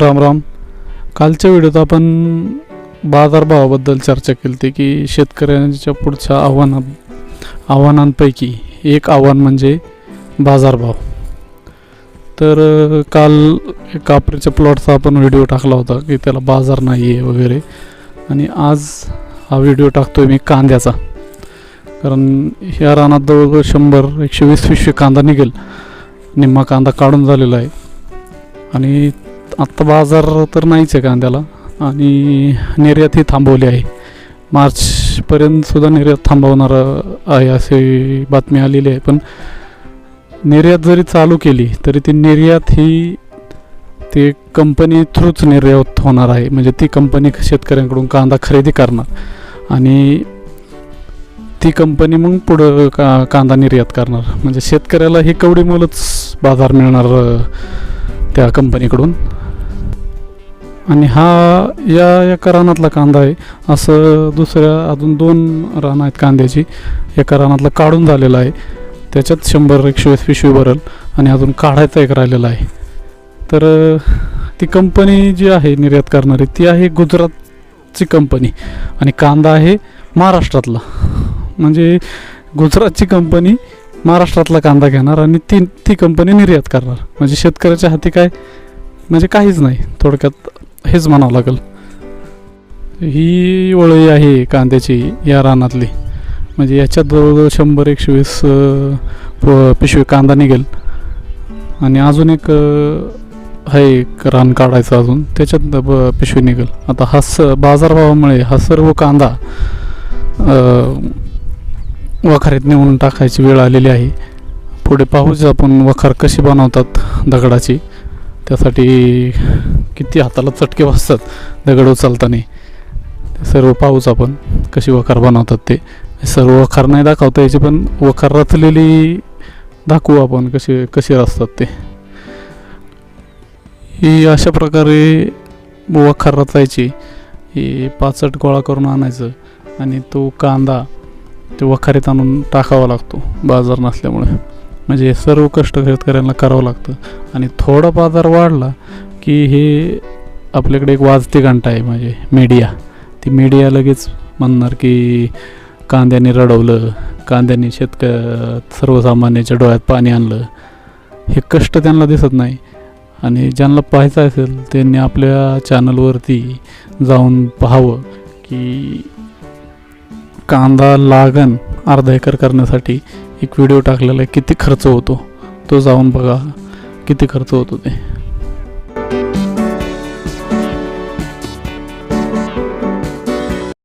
राम राम. कालच्या व्हिडिओत आपण बाजारभावाबद्दल चर्चा केली होती की शेतकऱ्यांच्या पुढच्या आव्हाना आव्हानांपैकी एक आव्हान म्हणजे बाजारभाव. तर काल कापरेच्या कापरीच्या प्लॉटचा आपण व्हिडिओ टाकला होता की त्याला बाजार नाही आहे वगैरे. आणि आज हा व्हिडिओ टाकतोय मी कांद्याचा. कारण ह्या रानात जवळजवळ शंभर एकशे वीस पिशवी कांदा निघेल. निम्मा कांदा काढून झालेला आहे. आणि आत्ता बाजार तर नाहीच आहे कांद्याला. आणि निर्यात ही थांबवली आहे. मार्चपर्यंतसुद्धा निर्यात थांबवणार आहे अशी बातमी आलेली आहे. पण निर्यात जरी चालू केली तरी ती निर्यात ही ते कंपनी थ्रूच निर्यात होणार आहे. म्हणजे ती कंपनी शेतकऱ्यांकडून कांदा खरेदी करणार. आणि ती कंपनी मग पुढं का कांदा निर्यात करणार. म्हणजे शेतकऱ्याला ही कवडी बाजार मिळणार त्या कंपनीकडून आणि हा या एका रानातला कांदा आहे. असं दुसऱ्या अजून दोन रानं आहेत कांद्याची. एका रानातला काढून झालेला आहे. त्याच्यात शंभर एकशे वीस पिशवी भरल आणि अजून काढायचा एक राहिलेला आहे. तर ती कंपनी जी आहे निर्यात करणारी ती आहे गुजरातची कंपनी. आणि कांदा आहे महाराष्ट्रातला. म्हणजे गुजरातची कंपनी महाराष्ट्रातला कांदा घेणार आणि ती ती कंपनी निर्यात करणार. म्हणजे शेतकऱ्याच्या हाती काय म्हणजे काहीच नाही. थोडक्यात हेच म्हणावं लागेल. ही वळी आहे कांद्याची या रानातली. म्हणजे याच्यात जवळजवळ शंभर एकशे वीस प- पिशवी कांदा निघेल. आणि अजून एक आहे एक रान काढायचं अजून. त्याच्यात ब- पिशवी निघेल. आता हा स बाजारभावामुळे हा सर्व कांदा वखारीत नेऊन टाकायची वेळ आलेली आहे. पुढे पाहूच आपण वखार कशी बनवतात दगडाची. त्यासाठी किती हाताला चटके वाजतात दगड उचलताना. सर्व पाहूच आपण कशी वखार बनवतात ते. सर्व वखार नाही दाखवता यायचे पण वखार रचलेली दाखवू आपण कशी कशी रचतात ते. ही अशा प्रकारे वखार रचायची. ही पाचट गोळा करून आणायचं आणि तो कांदा ते वखारीत आणून टाकावा लागतो बाजार नसल्यामुळे. म्हणजे हे सर्व कष्ट शेतकऱ्यांना करावं लागतं. आणि थोडा बाजार वाढला की हे आपल्याकडे एक वाजती घंटा आहे म्हणजे मीडिया ती मीडिया लगेच म्हणणार की कांद्याने रडवलं कांद्याने शेतक सर्वसामान्याच्या डोळ्यात पाणी आणलं. हे कष्ट त्यांना दिसत नाही. आणि ज्यांना पाहायचं असेल त्यांनी आपल्या चॅनलवरती जाऊन पाहावं की कांदा लागण अर्धा एकर करण्यासाठी एक व्हिडिओ टाकलेला आहे किती खर्च होतो? तो जाऊन बघा किती खर्च होतो ते.